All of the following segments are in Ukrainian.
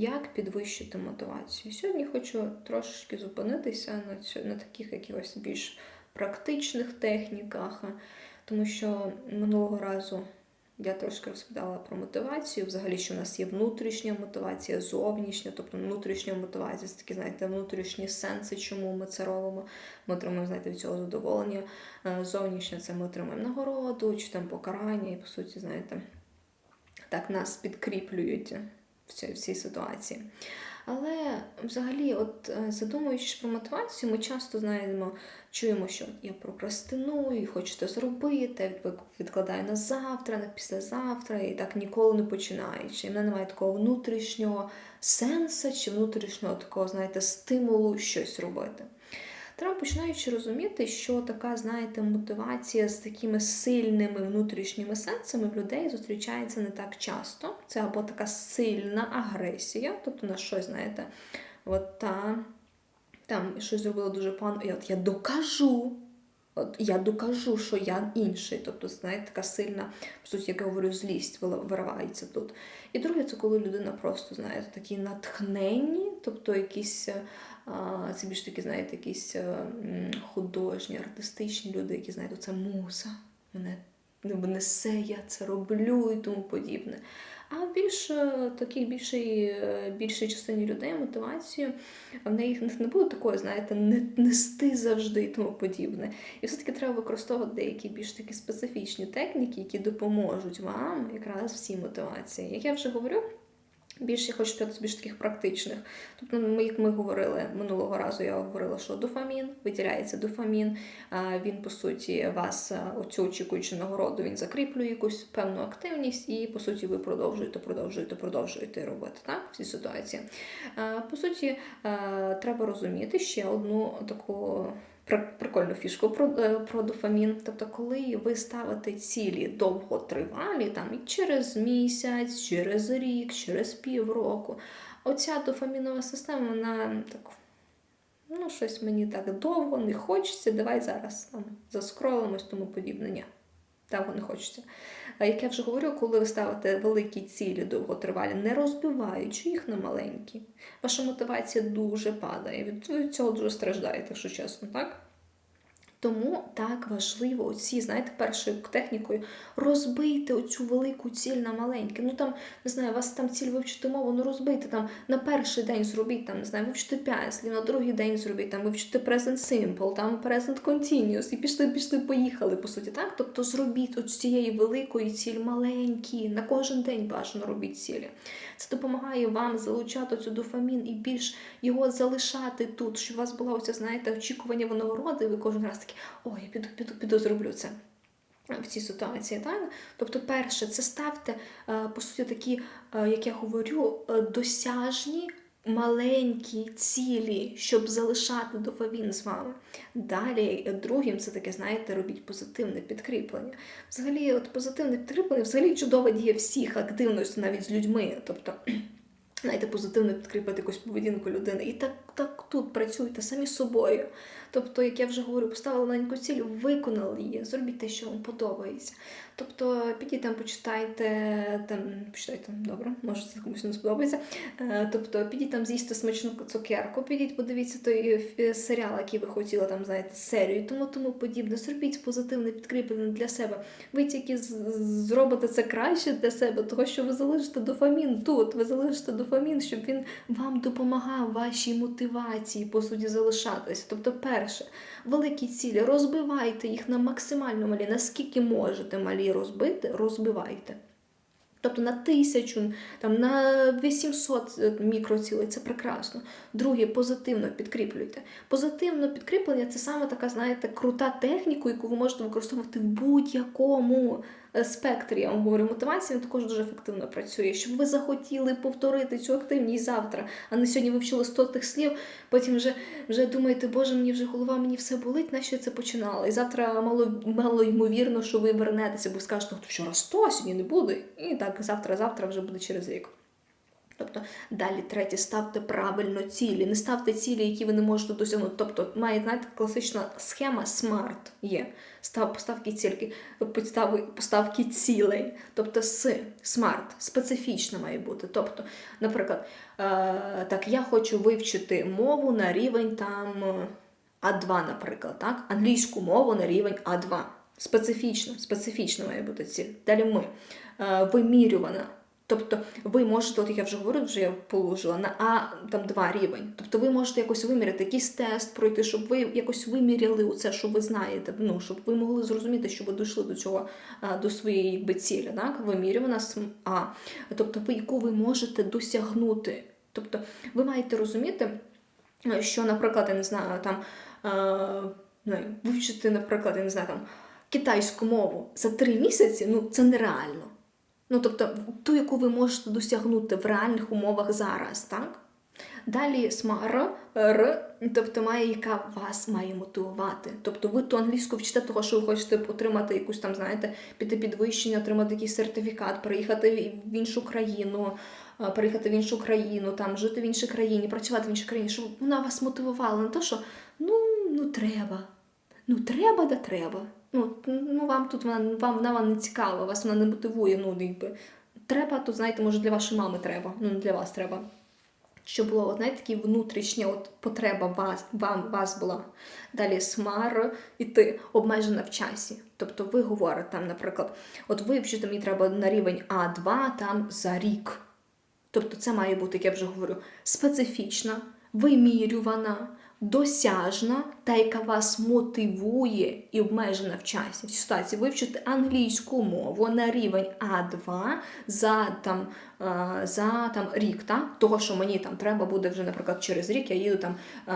як підвищити мотивацію. Сьогодні хочу трошечки зупинитися на, цю, на таких якихось більш практичних техніках, тому що минулого разу я трошки розповідала про мотивацію. Взагалі, що в нас є внутрішня мотивація, зовнішня, тобто внутрішня мотивація, це такі, знаєте, внутрішні сенси, чому ми це робимо. Ми отримуємо, знаєте, від цього задоволення. Е, Зовнішня це ми отримуємо нагороду чи там покарання, і по суті, знаєте, так нас підкріплюють в цій, ситуації. Але взагалі, от е, задумуючись про мотивацію, ми часто знаємо, чуємо, що я прокрастиную, хочу це зробити, відкладаю на завтра, на післязавтра, і так ніколи не починаючи. І в мене немає такого внутрішнього сенсу чи внутрішнього такого, знаєте, стимулу щось робити. Треба починаючи розуміти, що така, знаєте, мотивація з такими сильними внутрішніми сенсами в людей зустрічається не так часто. Це або така сильна агресія, тобто на щось, знаєте, от та там щось зробила дуже погано, і от я докажу. От я докажу, що я інший. Тобто, знаєте, така сильна, по суті, як я говорю, злість виривається тут. І друге, це коли людина просто, знаєте, такі натхненні, тобто якісь. Це більш такі, знаєте, якісь е, художні, артистичні люди, які знаєте, це муза, мене несе, я це роблю і тому подібне. А більш е, таких більшій, е, більшій частині людей мотивацію в неї не буде такої, знаєте, не нести завжди і тому подібне. І все-таки треба використовувати деякі більш такі специфічні техніки, які допоможуть вам якраз в мотивації. Як я вже говорю. Більше я хочу сказати більш таких практичних. Тобто, ми, як ми говорили минулого разу, я говорила, що дофамін, виділяється дофамін. Він, по суті, вас оцю очікуючи нагороду, він закріплює якусь певну активність, і по суті ви продовжуєте, продовжуєте, продовжуєте робити так, в цій ситуації. По суті, треба розуміти ще одну таку. При- Прикольну фішку про, е, про дофамін. Тобто, коли ви ставите цілі довготривалі, там і через місяць, через рік, через півроку, оця дофамінова система, вона так. Ну, щось мені так довго не хочеться, давай зараз там заскролимось, тому подібне. Ні, довго не хочеться. Як я вже говорю, коли ви ставите великі цілі довготривалі, не розбиваючи їх на маленькі, ваша мотивація дуже падає. Від цього дуже страждаєте, якщо чесно, так? Тому так важливо оці, знаєте, першою технікою розбийте оцю велику ціль на маленькі. Ну там, не знаю, у вас там ціль вивчити мову, ну розбийте там на перший день зробіть там, не знаю, вивчити 5 слів, на другий день зробіть там, вивчити present simple, там present continuous, і пішли, пішли, поїхали, по суті, так? Тобто зробіть от цієї великої ціль маленькі, на кожен день бажано робіть цілі. Це допомагає вам залучати цю дофамін і більш його залишати тут, щоб у вас була оця, знаєте, очікування винагороди, ви кожен раз такі, ой, я піду, піду, піду, зроблю це. В цій ситуації, так? Тобто, перше, це ставте, е, по суті, такі, е, як я говорю, е, досяжні маленькі цілі, щоб залишати дофамін з вами. Далі, другим, це таке, знаєте, робіть позитивне підкріплення. Взагалі, от позитивне підкріплення взагалі чудова дія всіх активності, навіть з людьми. Тобто, знаєте, позитивно підкріпити якусь поведінку людини. І так, так тут працюйте самі з собою. Тобто, як я вже говорю, поставили маленьку ціль, виконали її, зробіть те, що вам подобається. Тобто, підіть там, почитайте, там, почитайте, добре, може це комусь не сподобається. Е, Тобто, підіть там, з'їсти смачну цукерку, підіть, подивіться той е, серіал, який ви хотіли, там, знаєте, серію, тому тому подібне. Зробіть позитивне підкріплення для себе. Ви тільки зробите це краще для себе, того що ви залишите дофамін тут, ви залишите дофамін, щоб він вам допомагав вашій мотивації, по суті, залишатися. Тобто, перше, великі цілі, розбивайте їх на максимально малі, наскільки можете малі розбити, розбивайте. Тобто на тисячу, там, на 800 мікроцілей це прекрасно. Друге, позитивно підкріплюйте. Позитивне підкріплення це саме така, знаєте, крута техніка, яку ви можете використовувати в будь-якому е, спектрі. Я вам говорю, мотивація також дуже ефективно працює. Щоб ви захотіли повторити цю активність завтра, а не сьогодні вивчили 100 тих слів, потім вже, вже думаєте, боже, мені вже голова, мені все болить, на що я це починала. І завтра мало, мало ймовірно, що ви вернетеся, бо скажете, що вчора 100, сьогодні не буде. І так, завтра-завтра вже буде через рік. Тобто далі третє, ставте правильно цілі. Не ставте цілі, які ви не можете досягнути. Тобто має знаєте, класична схема SMART є. Став поставки цільки, поставки, поставки цілей. Тобто с, SMART, специфічно має бути. Тобто, наприклад, е, так, я хочу вивчити мову на рівень там е, А2, наприклад, так? англійську мову на рівень А2. Специфічно, специфічно має бути ціль. Далі ми е, вимірювана. Тобто ви можете, от як я вже говорю, вже я положила на А там два рівень. Тобто ви можете якось виміряти, якийсь тест пройти, щоб ви якось виміряли у це, що ви знаєте. Ну щоб ви могли зрозуміти, що ви дійшли до цього до своєї якби, цілі. Так, вимірювана А. Тобто, ви яку ви можете досягнути. Тобто, ви маєте розуміти, що, наприклад, я не знаю, там а, ну, вивчити, наприклад, я не знаю, там китайську мову за три місяці, ну це нереально. Ну, тобто, ту, яку ви можете досягнути в реальних умовах зараз, так? Далі смар, р, тобто має, яка вас має мотивувати. Тобто ви ту англійську вчите того, що ви хочете отримати якусь там, знаєте, піти підвищення, отримати якийсь сертифікат, переїхати в іншу країну, е, переїхати в іншу країну, там жити в іншій країні, працювати в іншій країні, щоб вона вас мотивувала. Не то, що ну, ну треба. Ну, треба, да треба. Ну, ну вам тут вона вам вона не цікава, вас вона не мотивує. Ну, якби треба, то знаєте, може для вашої мами треба, ну не для вас треба. Щоб було, от, знаєте, такі внутрішня от потреба вас, вам вас була. Далі смар і ти обмежена в часі. Тобто ви говорите там, наприклад, от вивчити мені треба на рівень А2 там за рік. Тобто це має бути, як я вже говорю, специфічна, вимірювана, досяжна та яка вас мотивує і обмежена в часі. В цій ситуації вивчити англійську мову на рівень А2 за там, е, за там рік, так? того, що мені там треба буде вже, наприклад, через рік я їду там е,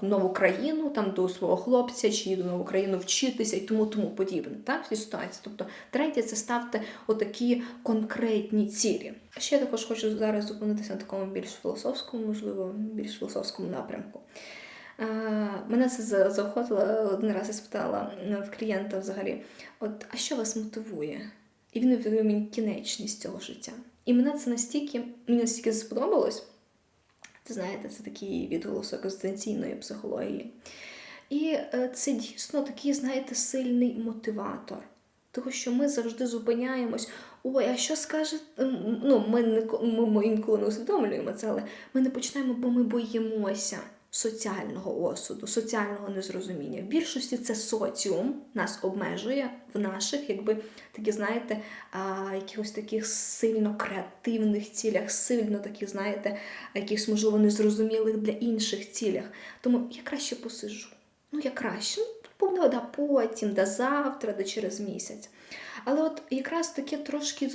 в нову країну, там до свого хлопця, чи їду в нову країну вчитися і тому тому подібне. Так, в цій ситуації. Тобто, третє, це ставте отакі конкретні цілі. Ще також хочу зараз зупинитися на такому більш філософському, можливо, більш філософському напрямку. Мене це заохотило один раз я спитала в клієнта взагалі: от, а що вас мотивує? І він відповів мені кінечність цього життя. І мене це настільки мені настільки сподобалось. Ти знаєте, це такий відголосок екзистенційної психології. І е, це дійсно такий, знаєте, сильний мотиватор. Тому що ми завжди зупиняємось. Ой, а що скаже? Ну, ми ми, ми інколи не усвідомлюємо це, але ми не починаємо, бо ми боїмося соціального осуду, соціального незрозуміння. В більшості це соціум нас обмежує в наших, якби такі, знаєте, якихось таких сильно креативних цілях, сильно таких, знаєте, якихось, можливо, незрозумілих для інших цілях. Тому я краще посижу. Ну, я краще, ну, да потім, да завтра, да через місяць. Але от якраз таке трошки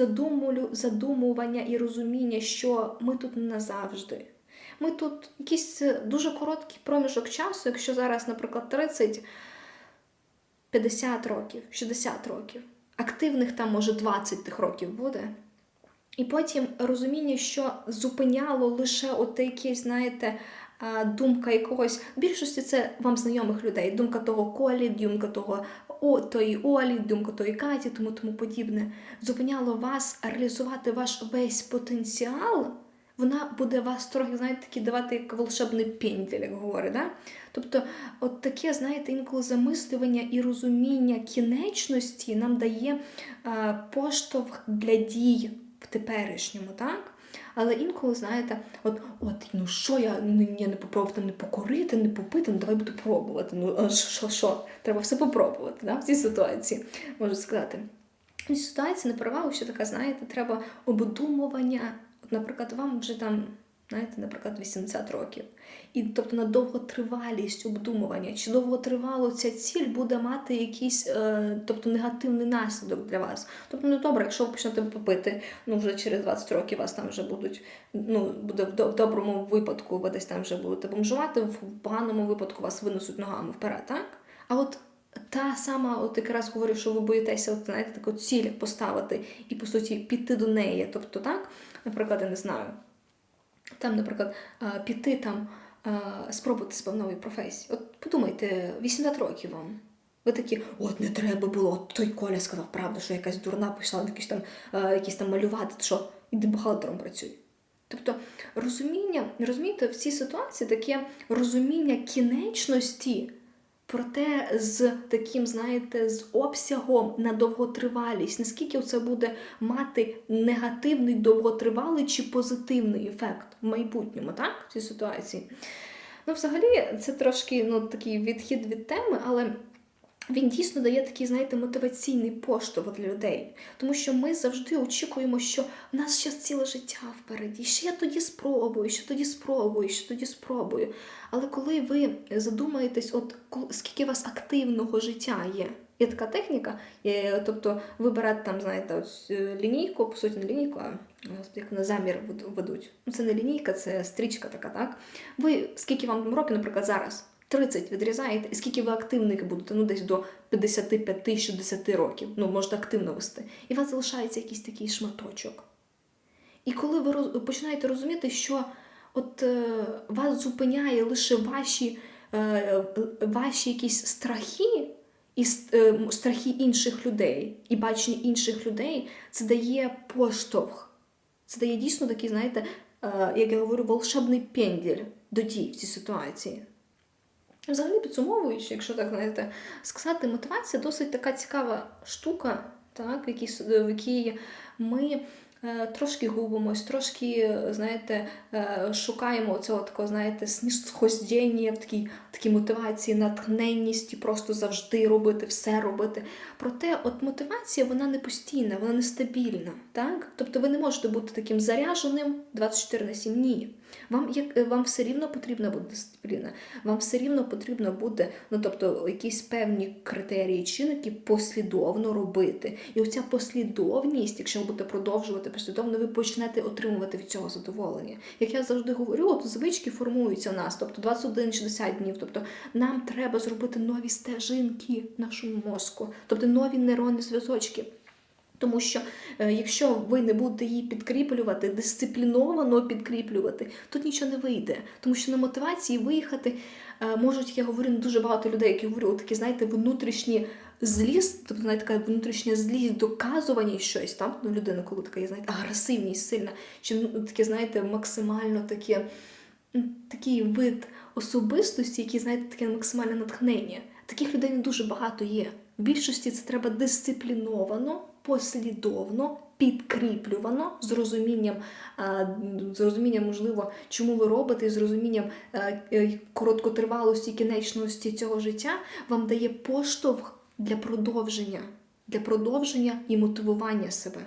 задумування і розуміння, що ми тут не назавжди. Ми тут якийсь е, дуже короткий проміжок часу, якщо зараз, наприклад, 30, 50 років, 60 років, активних там, може, 20 тих років буде. І потім розуміння, що зупиняло лише от якісь, знаєте, думка якогось, в більшості це вам знайомих людей, думка того Колі, думка того о, тої Олі, думка тої Каті, тому тому подібне, зупиняло вас реалізувати ваш весь потенціал вона буде вас трохи, знаєте, такі давати як волшебний пенділь, як говорить. Да? Тобто, от таке, знаєте, інколи замислювання і розуміння кінечності нам дає е, поштовх для дій в теперішньому, так? Але інколи, знаєте, от, от ну що я ну, я не попробував там не покорити, не попити, ну давай буду пробувати. Ну що, що? Треба все попробувати да? в цій ситуації, можу сказати. В цій ситуації не перевагу, що така, знаєте, треба обдумування наприклад, вам вже там, знаєте, наприклад, 80 років. І тобто на довготривалість обдумування, чи довготривало ця ціль буде мати якийсь е, тобто, негативний наслідок для вас. Тобто, ну добре, якщо ви почнете попити, ну вже через 20 років вас там вже будуть, ну, буде в доброму випадку, ви десь там вже будете бомжувати, в поганому випадку вас винесуть ногами вперед, так? А от та сама, от якраз говорю, що ви боїтеся, от, знаєте, таку ціль поставити і, по суті, піти до неї. Тобто, так, наприклад, я не знаю, там, наприклад, піти там, спробувати себе в новій професії. От подумайте, 80 років вам. Ви такі, от не треба було, от той Коля сказав правду, що якась дурна пішла якісь там якісь там малювати, що іди бухгалтером працюй. Тобто розуміння, розумієте, в цій ситуації таке розуміння кінечності, проте з таким, знаєте, з обсягом на довготривалість, наскільки це буде мати негативний, довготривалий чи позитивний ефект в майбутньому, так? В цій ситуації. Ну, взагалі, це трошки ну, такий відхід від теми, але він дійсно дає такий, знаєте, мотиваційний поштовх для людей. Тому що ми завжди очікуємо, що в нас ще ціле життя впереді. Ще я тоді спробую, ще тоді спробую, ще тоді спробую. Але коли ви задумаєтесь, от скільки у вас активного життя є. Є така техніка, є, тобто ви берете там, знаєте, ось е, лінійку, по суті, не лінійку, а як на замір вед- ведуть. Ну, це не лінійка, це стрічка така, так? Ви скільки вам років, наприклад, зараз? 30 відрізаєте, і скільки ви активники будете, ну десь до 55-60 років, ну можете активно вести. І у вас залишається якийсь такий шматочок. І коли ви роз- починаєте розуміти, що от е, вас зупиняє лише ваші, е, ваші якісь страхи і е, страхи інших людей, і бачення інших людей, це дає поштовх. Це дає дійсно такий, знаєте, е, як я говорю, волшебний пенділь до дій в цій ситуації. Взагалі підсумовуючи, якщо так знаєте, сказати, мотивація досить така цікава штука, так, в якій, в якій ми трошки губимось, трошки, е, знаєте, е, шукаємо цього такого, знаєте, снісхождення в такій, такій мотивації, натхненність і просто завжди робити, все робити. Проте, от мотивація вона не постійна, вона нестабільна. Так? Тобто ви не можете бути таким заряженим 24 на 7. Ні. Вам, як, е, вам все рівно потрібна буде дисципліна, вам все рівно потрібно буде, ну тобто, якісь певні критерії чинники послідовно робити. І оця послідовність, якщо ви будете продовжувати послідовно, ви почнете отримувати від цього задоволення. Як я завжди говорю, от звички формуються в нас, тобто 21-60 днів. Тобто нам треба зробити нові стежинки в нашому мозку, тобто нові нейронні зв'язочки. Тому що е, якщо ви не будете її підкріплювати, дисципліновано підкріплювати, тут нічого не вийде. Тому що на мотивації виїхати е, можуть, я говорю, не дуже багато людей, які говорю, такі, знаєте, внутрішні злість, тобто знаєте, така внутрішня злість, доказування щось там, ну, людина, коли така, є, знаєте, агресивність сильна, чи ну, таке, знаєте, максимально таке, такий вид особистості, який, знаєте, таке максимальне натхнення. Таких людей не дуже багато є. В більшості це треба дисципліновано, послідовно, підкріплювано з розумінням, з розумінням, можливо, чому ви робите, з розумінням е, е, короткотривалості, кінечності цього життя, вам дає поштовх для продовження, для продовження і мотивування себе.